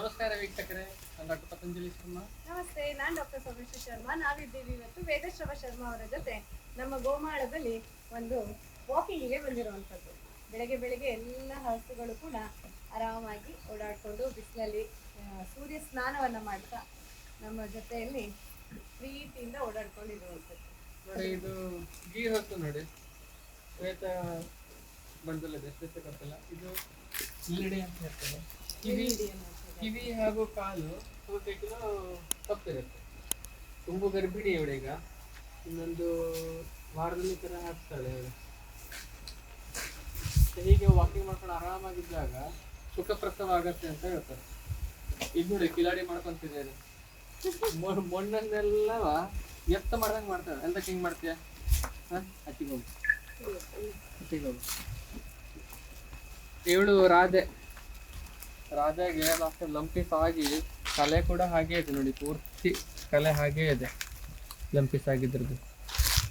ನಮಸ್ಕಾರ ವೀಕ್ಷಕರೇ ನಾನು ಡಾಕ್ಟರ್ ಪತಂಜಲಿ ಶರ್ಮಾ. ನಮಸ್ತೆ ನಾನು ಡಾಕ್ಟರ್ ಸೋಮೇಶ್ವರ ಶರ್ಮಾ. ನಾವಿದ್ದೀವಿ ಇವತ್ತು ವೇದಶ್ರವ ಶರ್ಮಾ ಅವರ ಜೊತೆ. ನಮ್ಮ ಗೋಮಾಳದಲ್ಲಿ ಒಂದು ವಾಕಿಂಗಿಗೆ ಬಂದಿರುವಂಥದ್ದು. ಬೆಳಗ್ಗೆ ಬೆಳಗ್ಗೆ ಎಲ್ಲ ಹಸುಗಳು ಕೂಡ ಆರಾಮಾಗಿ ಓಡಾಡಿಕೊಂಡು ಬಿಸಿಲಲ್ಲಿ ಸೂರ್ಯ ಸ್ನಾನವನ್ನ ಮಾಡ್ತಾ ನಮ್ಮ ಜೊತೆಯಲ್ಲಿ ಪ್ರೀತಿಯಿಂದ ಓಡಾಡ್ಕೊಂಡಿರುವಂಥದ್ದು. ನೋಡಿ ಇದು ಗೀ ಹೊತ್ತು ನೋಡಿ. ಶ್ವೇತ ಬಂದಲ್ಲ ಶ್ವೇತ ಕಪ್ಪಲ್ಲ ಇದು ಅಂತ ಹೇಳ್ತಾರೆ. ಕಿವಿ ಹಾಗೂ ಕಾಲು ಬಹುತೇಕ ತಪ್ಪಿರುತ್ತೆ. ತುಂಬ ಗರ್ಭಿಣಿ ಇವಳೀಗ ಇನ್ನೊಂದು ವಾರದಲ್ಲಿ ಥರ ಹಾಕ್ತಾಳೆ ಹೀಗೆ ವಾಕಿಂಗ್ ಮಾಡ್ಕೊಂಡು ಆರಾಮಾಗಿದ್ದಾಗ ಸುಖಪ್ರಸವ ಆಗತ್ತೆ ಅಂತ ಹೇಳ್ತಾರೆ. ಇದು ನೋಡಿ ಕಿಲಾಡಿ ಮಾಡ್ಕೊಂತಿದ್ದೇನೆ ಮೊಣ್- ಮಣ್ಣನ್ನೆಲ್ಲ ಎತ್ತ ಮಾಡ್ದಂಗೆ ಮಾಡ್ತಾಳೆ. ಎಂತ ಹಿಂಗೆ ಮಾಡ್ತೀಯ? ಹಾಂ? ಹಚ್ಚಿಗೆ ಹೋಗು. ಇವಳು ರಾಧೆ. ರಾಧೆಗೆ ಲಾಸ್ಟ್ ಲಂಪಿಸ್ ಆಗಿ ಕಲೆ ಕೂಡ ಹಾಗೆ ಇದೆ ನೋಡಿ ಪೂರ್ತಿ ಕಲೆ ಹಾಗೆ ಇದೆ ಲಂಪಿಸ್ ಆಗಿದ್ರದ್ದು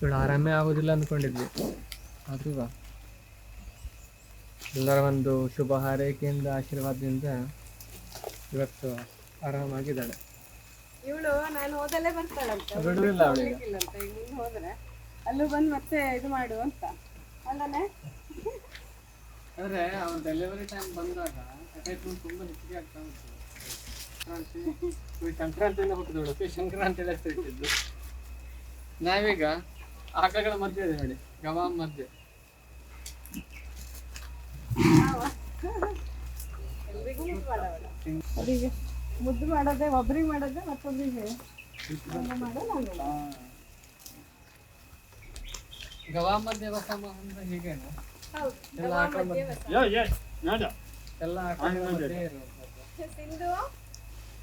ಇವಳು ಆರಾಮೇ ಆಗೋದಿಲ್ಲ ಅಂದ್ಕೊಂಡಿದ್ವಿ ಆದ್ರೂ ಬಾ. ಎಲ್ಲರ ಒಂದು ಶುಭ ಹಾರೈಕೆಯಿಂದ ಆಶೀರ್ವಾದದಿಂದ ಇವತ್ತು ಆರಾಮಾಗಿದ್ದಾಳೆ. ಇವಳು ನಾನು ಹೋದಲ್ಲೇ ಬರ್ತಾಳಂತೆ. ಬಿಡುವಿಲ್ಲ. ಈಗ. ಹೋದ್ರೆ. ಅಲ್ಲೂ ಬಂದು ಮತ್ತೆ ಇದು ಮಾಡು ಅಂತ. ಅಲ್ಲನೇ? ಅಂದ್ರೆ ಅವ್ನ ಡೆಲಿವರಿ ಟೈಮ್ ಬಂದಾಗ ತುಂಬಾ ಹೆಚ್ಚಿಗೆ ಆಗ್ತಾ ಉಂಟು ಸಂಕ್ರಾಂತಿ ಈ ಸಂಕ್ರಾಂತಿಯಿಂದ ಸಂಕ್ರಾಂತಿ ಎಲ್ಲ ಇಟ್ಟಿದ್ದು ನಾವೀಗ ಆಕಳಗಳ ಮಧ್ಯೆ ಇದೆ ನೋಡಿ ಗವಾಮ್ ಮಧ್ಯೆ. ಅವರಿಗೆ ಮುದ್ದು ಮಾಡೋದೇ ಒಬ್ರಿಗೆ ಮಾಡೋದೆ ಮತ್ತೊಬ್ಬರಿಗೆ ಗವಾ ಮಾಡೋ ನಾನು ಗವಾಮ್ ಮಧ್ಯೆ ಬಸಮ್ಮ ಅಂದ್ರೆ ಹೀಗೇನು? ಹೌದು ಎಲ್ಲ ಸಿಂಧು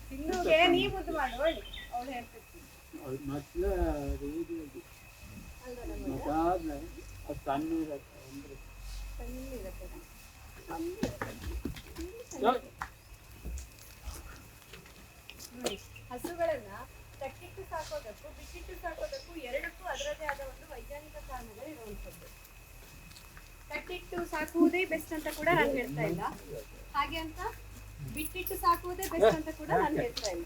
ಸಿಂಧುಗೆ ನೀ ಮುದ್ದು ಮಾಡು ಹೇಳಿ ಅವಳು ಹೇಳ್ತಿರ್ತೀನಿ ಅಲ್ವಾ ನಮಗೆ? ಸಣ್ಣದಿರತ್ತೆ. ನೋಡಿ, ಹಸುಗಳನ್ನ ಕಟ್ಟಿಟ್ಟು ಸಾಕೋದಕ್ಕೂ ಬಿಟ್ಟಿಟ್ಟು ಸಾಕೋದಕ್ಕೂ ಎರಡಕ್ಕೂ ಅದರದೇ ಆದ ಒಂದು ವೈಜ್ಞಾನಿಕ ಕಾರಣಗಳು ಇರುವಂಥದ್ದು ಕಟ್ಟಿಟ್ಟು ಸಾಕುವುದೇ ಬೆಸ್ಟ್ ಅಂತ ಕೂಡ ನಾನು ಹೇಳ್ತಾ ಇಲ್ಲ. ಹಾಗೆ ಅಂತ ಬಿಟ್ಟಿಟ್ಟು ಸಾಕುವುದೇ ಬೆಸ್ಟ್ ಅಂತ ಕೂಡ ನಾನು ಹೇಳ್ತಾ ಇಲ್ಲ.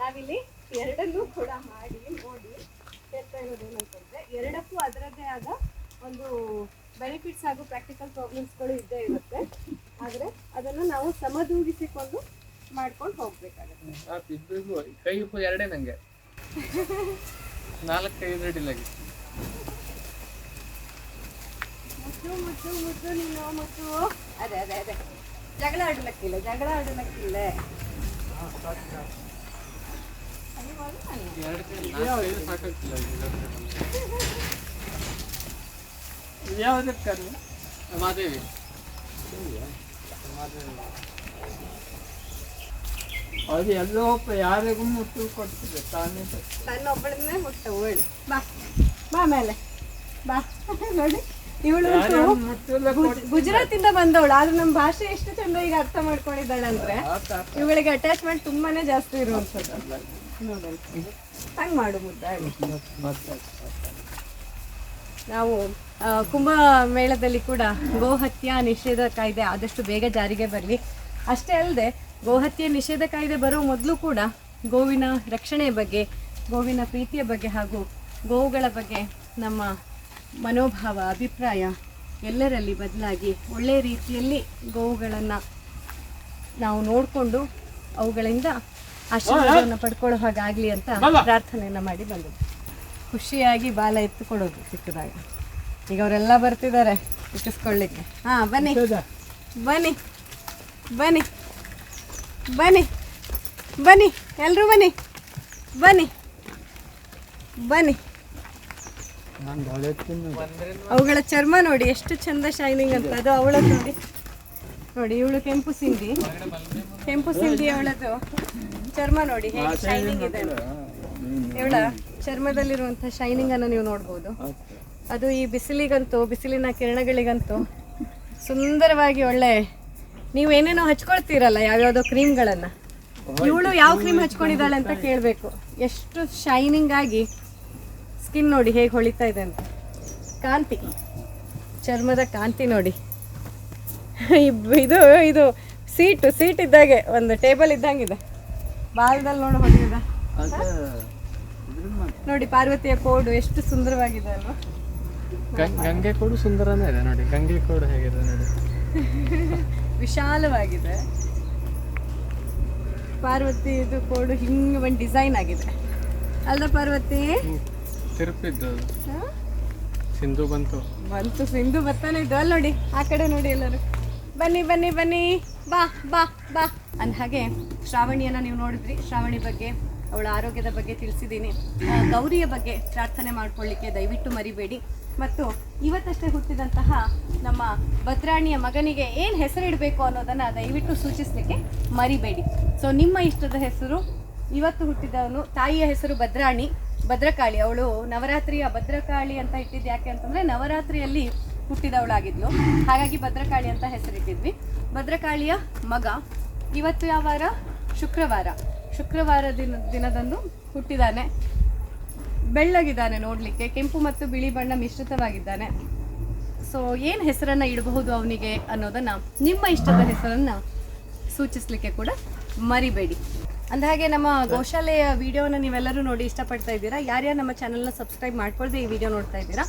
ನಾವಿಲ್ಲಿ ಎರಡನ್ನೂ ಕೂಡ ಮಾಡಿ ನೋಡಿ ಹೇಳ್ತಾ ಇರೋದು ಏನಂತಂದ್ರೆ ಎರಡಕ್ಕೂ ಅದರದ್ದೇ ಆದ ಒಂದು ಬೆನಿಫಿಟ್ಸ್ ಹಾಗೂ ಪ್ರಾಕ್ಟಿಕಲ್ ಪ್ರಾಬ್ಲಮ್ಸ್ಗಳು ಇದ್ದೇ ಇರುತ್ತೆ. ಆದರೆ ಅದನ್ನು ನಾವು ಸಮದೂಗಿಸಿಕೊಂಡು ಮಾಡ್ಕೊಂಡು ಹೋಗ್ಬೇಕಾಗುತ್ತೆ. ಕೈ ಎರಡೇ ನಂಗೆ. ನಾಲ್ಕೈದು ಅಡಿಲಾಗಿ ಮುದ್ದು ಮುದ್ದು ಮುದ್ದು ನೀನು ಮುದ್ದು ಅದೇ ಅದೇ ಅದೇ ಜಗಳ ಆಡಲಕ್ಕಿಲ್ಲ ಜಗಳ ಆಡಲಕ್ಕಿಲ್ಲ ಎರಡು ಕೈ ನಾಲ್ಕೈದು ಸಾಕಾಗ್ತಿಲ್ಲ ಯಾವುದಕ್ಕದು ಮಾದೇವಿ ಅದು ಎಲ್ಲೋ ಒಬ್ಬ ಯಾರಿಗೂ ಮುಟ್ಟು ಕೊಡ್ತದೆ ತಾನೇ ನನ್ನ ಒಬ್ಬಳನ್ನೇ ಮುಟ್ಟ ಓಳಿ ಬಾ ಬಾ ಮೇಲೆ ಬಾ ನೋಡಿ ಇವಳು ಗುಜರಾತಿಂದ ಗುಜರಾತ್ ಇಂದ ಬಂದವಳು. ಆದ್ರೆ ನಮ್ಮ ಭಾಷೆ ಎಷ್ಟು ಚಂದ ಈಗ ಅರ್ಥ ಮಾಡ್ಕೊಂಡಿದ್ದಾಳೆ ಅಂದ್ರೆ ಇವುಗಳಿಗೆ ಅಟ್ಯಾಚ್ಮೆಂಟ್ ತುಂಬಾನೇ ಜಾಸ್ತಿ ಇರೋ ಅನ್ಸುತ್ತೆ ಹಂಗ್ ಮಾಡು ಮುದ್ದಾಗಿ ನಾವು ಆ, ಕುಂಭ ಮೇಳದಲ್ಲಿ ಕೂಡ ಗೋಹತ್ಯೆ ನಿಷೇಧ ಕಾಯ್ದೆ ಆದಷ್ಟು ಬೇಗ ಜಾರಿಗೆ ಬರಲಿ. ಅಷ್ಟೇ ಅಲ್ಲದೆ ಗೋಹತ್ಯೆ ನಿಷೇಧ ಕಾಯ್ದೆ ಬರೋ ಮೊದಲು ಕೂಡ ಗೋವಿನ ರಕ್ಷಣೆ ಬಗ್ಗೆ ಗೋವಿನ ಪ್ರೀತಿಯ ಬಗ್ಗೆ ಹಾಗೂ ಗೋವುಗಳ ಬಗ್ಗೆ ನಮ್ಮ ಮನೋಭಾವ ಅಭಿಪ್ರಾಯ ಎಲ್ಲರಲ್ಲಿ ಬದಲಾಗಿ ಒಳ್ಳೆಯ ರೀತಿಯಲ್ಲಿ ಗೋವುಗಳನ್ನು ನಾವು ನೋಡಿಕೊಂಡು ಅವುಗಳಿಂದ ಆಶೀರ್ವಾದವನ್ನು ಪಡ್ಕೊಳ್ಳೋ ಹಾಗಾಗಲಿ ಅಂತ ಪ್ರಾರ್ಥನೆಯನ್ನು ಮಾಡಿ ಬಂದು ಖುಷಿಯಾಗಿ ಬಾಲ ಎತ್ತುಕೊಡೋದು ಸಿಕ್ಕಿದಾಗ. ಈಗ ಅವರೆಲ್ಲ ಬರ್ತಿದ್ದಾರೆ ಇಟ್ಟಿಸ್ಕೊಳ್ಳಿಕ್ಕೆ ಹಾಂ ಬನ್ನಿ. ಬನ್ನಿ. ಬನ್ನಿ. ಬನ್ನಿ. ಬನ್ನಿ. ಎಲ್ಲರೂ ಬನ್ನಿ. ಬನ್ನಿ. ಬನ್ನಿ. ಅವುಗಳ ಚರ್ಮ ನೋಡಿ ಎಷ್ಟು ಚಂದ ಶೈನಿಂಗ್ ಅಂತ. ಅದು ಅವಳ ನೋಡಿ. ನೋಡಿ ಇವಳು ಕೆಂಪು ಸಿಂಧಿ. ಕೆಂಪು ಸಿಂಧಿ ಅವಳದು ಚರ್ಮ ನೋಡಿ ಹೇಗೆ ಶೈನಿಂಗ್ ಇದೆ. ಇವಳ ಚರ್ಮದಲ್ಲಿರುವಂಥ ಶೈನಿಂಗ್ ಅನ್ನು ನೀವು ನೋಡ್ಬೋದು. ಅದು ಈ ಬಿಸಿಲಿಗಂತೂ ಬಿಸಿಲಿನ ಕಿರಣಗಳಿಗಂತೂ ಸುಂದರವಾಗಿ ಒಳ್ಳೆ ನೀವು ಏನೇನೋ ಹಚ್ಕೊಳ್ತೀರಲ್ಲ ಯಾವ್ಯಾವುದೋ ಕ್ರೀಮ್ಗಳನ್ನು. ಇವಳು ಯಾವ ಕ್ರೀಮ್ ಹಚ್ಕೊಂಡಿದ್ದಾಳೆ ಅಂತ ಕೇಳಬೇಕು. ಎಷ್ಟು ಶೈನಿಂಗ್ ಆಗಿ ಸ್ಕಿನ್ ನೋಡಿ ಹೇಗೆ ಹೊಳಿತಾ ಇದೆ ಅಂತ. ಕಾಂತಿ. ಚರ್ಮದ ಕಾಂತಿ ನೋಡಿ. ಇದು ಇದು ಸೀಟು ಸೀಟ್ ಇದ್ದಾಗೆ ಒಂದು ಟೇಬಲ್ ಇದ್ದಂಗಿದೆ. ಬಾಲದಲ್ಲಿ ನೋಡಿ ಹೊಡೆಯದ ನೋಡಿ ಪಾರ್ವತಿಯ ಕೋಡು ಎಷ್ಟು ಸುಂದರವಾಗಿದೆ ಅಲ್ವಾ. ಗಂಗೆ ಕೋಡು ಸುಂದರನೇ ಇದೆ ನೋಡಿ. ಗಂಗೆ ಕೋಡು ಹೇಗಿದೆ ನೋಡಿ. ವಿಶಾಲವಾಗಿದೆ. ಪಾರ್ವತಿ ಇದು ಕೋಡು ಹಿಂಗೆ ಒಂದು ಡಿಸೈನ್ ಆಗಿದೆ. ಅಲ್ಲ ಪಾರ್ವತಿ. ತಿರುಪಿದ್ದು ಸಿಂಧು ಬಂತು. ಬಂತು ಸಿಂಧು ಬರ್ತಾನೆ ಇದ್ದು. ಅಲ್ಲಿ ನೋಡಿ ಆ ಕಡೆ ನೋಡಿ ಎಲ್ಲರೂ. ಬನ್ನಿ ಬನ್ನಿ ಬನ್ನಿ. ಬಾ ಬಾ ಬಾ. ಅಂದ ಹಾಗೆ ಶ್ರಾವಣಿಯನ್ನ ನೀವು ನೋಡಿದ್ರಿ. ಶ್ರಾವಣಿ ಬಗ್ಗೆ ಅವಳ ಆರೋಗ್ಯದ ಬಗ್ಗೆ ತಿಳಿಸಿದ್ದೀನಿ. ಗೌರಿಯ ಬಗ್ಗೆ ಪ್ರಾರ್ಥನೆ ಮಾಡ್ಕೊಳ್ಳಿಕ್ಕೆ ದಯವಿಟ್ಟು ಮರಿಬೇಡಿ. ಮತ್ತು ಇವತ್ತಷ್ಟೇ ಹುಟ್ಟಿದಂತಹ ನಮ್ಮ ಭದ್ರಾಣಿಯ ಮಗನಿಗೆ ಏನು ಹೆಸರಿಡಬೇಕು ಅನ್ನೋದನ್ನು ದಯವಿಟ್ಟು ಸೂಚಿಸಲಿಕ್ಕೆ ಮರಿಬೇಡಿ. ಸೊ ನಿಮ್ಮ ಇಷ್ಟದ ಹೆಸರು ಇವತ್ತು ಹುಟ್ಟಿದವನು ತಾಯಿಯ ಹೆಸರು ಭದ್ರಾಣಿ. ಭದ್ರಕಾಳಿ, ಅವಳು ನವರಾತ್ರಿಯ ಭದ್ರಕಾಳಿ ಅಂತ ಇಟ್ಟಿದ್ದು ಯಾಕೆ ಅಂತಂದರೆ ನವರಾತ್ರಿಯಲ್ಲಿ ಹುಟ್ಟಿದವಳಾಗಿದ್ಲು. ಹಾಗಾಗಿ ಭದ್ರಕಾಳಿ ಅಂತ ಹೆಸರಿಟ್ಟಿದ್ವಿ. ಭದ್ರಕಾಳಿಯ ಮಗ ಇವತ್ತು ಯಾವ ವಾರ? ಶುಕ್ರವಾರ. ಶುಕ್ರವಾರ ದಿನ, ದಿನದಂದು ಹುಟ್ಟಿದಾನೆ. ಬೆಳ್ಳಗಿದ್ದಾನೆ ನೋಡಲಿಕ್ಕೆ. ಕೆಂಪು ಮತ್ತು ಬಿಳಿ ಬಣ್ಣ ಮಿಶ್ರಿತವಾಗಿದ್ದಾನೆ. ಸೊ ಏನು ಹೆಸರನ್ನು ಇಡಬಹುದು ಅವನಿಗೆ ಅನ್ನೋದನ್ನು, ನಿಮ್ಮ ಇಷ್ಟದ ಹೆಸರನ್ನು ಸೂಚಿಸಲಿಕ್ಕೆ ಕೂಡ ಮರಿಬೇಡಿ. ಅಂದಹಾಗೆ ನಮ್ಮ ಗೋಶಾಲೆಯ ವಿಡಿಯೋನ ನೀವೆಲ್ಲರೂ ನೋಡಿ ಇಷ್ಟಪಡ್ತಾ ಇದ್ದೀರಾ? ಯಾರ್ಯಾರು ನಮ್ಮ ಚಾನಲ್ನ ಸಬ್ಸ್ಕ್ರೈಬ್ ಮಾಡ್ಕೊಳ್ದೆ ಈ ವಿಡಿಯೋ ನೋಡ್ತಾ ಇದ್ದೀರಾ?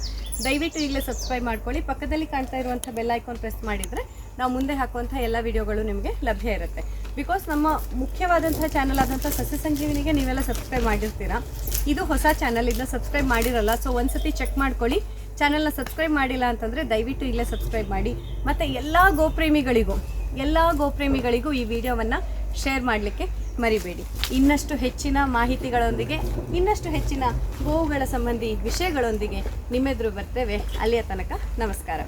ದಯವಿಟ್ಟು ಈಗಲೇ ಸಬ್ಸ್ಕ್ರೈಬ್ ಮಾಡ್ಕೊಳ್ಳಿ. ಪಕ್ಕದಲ್ಲಿ ಕಾಣ್ತಾ ಇರುವಂಥ ಬೆಲ್ ಐಕಾನ್ ಪ್ರೆಸ್ ಮಾಡಿದರೆ ನಾವು ಮುಂದೆ ಹಾಕುವಂಥ ಎಲ್ಲ ವಿಡಿಯೋಗಳು ನಿಮಗೆ ಲಭ್ಯ ಇರುತ್ತೆ. ಬಿಕಾಸ್ ನಮ್ಮ ಮುಖ್ಯವಾದಂಥ ಚಾನಲ್ ಆದಂಥ ಸಸ್ಯ ಸಂಜೀವಿನಿಗೆ ನೀವೆಲ್ಲ ಸಬ್ಸ್ಕ್ರೈಬ್ ಮಾಡಿರ್ತೀರಾ? ಇದು ಹೊಸ ಚಾನಲ್, ಇದನ್ನ ಸಬ್ಸ್ಕ್ರೈಬ್ ಮಾಡಿರಲ್ಲ ಸೊ ಒಂದ್ಸತಿ ಚೆಕ್ ಮಾಡ್ಕೊಳ್ಳಿ. ಚಾನಲ್ನ ಸಬ್ಸ್ಕ್ರೈಬ್ ಮಾಡಿಲ್ಲ ಅಂತಂದರೆ ದಯವಿಟ್ಟು ಇಲ್ಲೇ ಸಬ್ಸ್ಕ್ರೈಬ್ ಮಾಡಿ. ಮತ್ತು ಎಲ್ಲ ಗೋಪ್ರೇಮಿಗಳಿಗೂ ಎಲ್ಲ ಗೋಪ್ರೇಮಿಗಳಿಗೂ ಈ ವಿಡಿಯೋವನ್ನು ಶೇರ್ ಮಾಡಲಿಕ್ಕೆ ಮರಿಬೇಡಿ. ಇನ್ನಷ್ಟು ಹೆಚ್ಚಿನ ಮಾಹಿತಿಗಳೊಂದಿಗೆ, ಇನ್ನಷ್ಟು ಹೆಚ್ಚಿನ ಗೋವುಗಳ ಸಂಬಂಧಿ ವಿಷಯಗಳೊಂದಿಗೆ ನಿಮ್ಮೆದುರು ಬರ್ತೇವೆ. ಅಲ್ಲಿಯ ತನಕ ನಮಸ್ಕಾರ.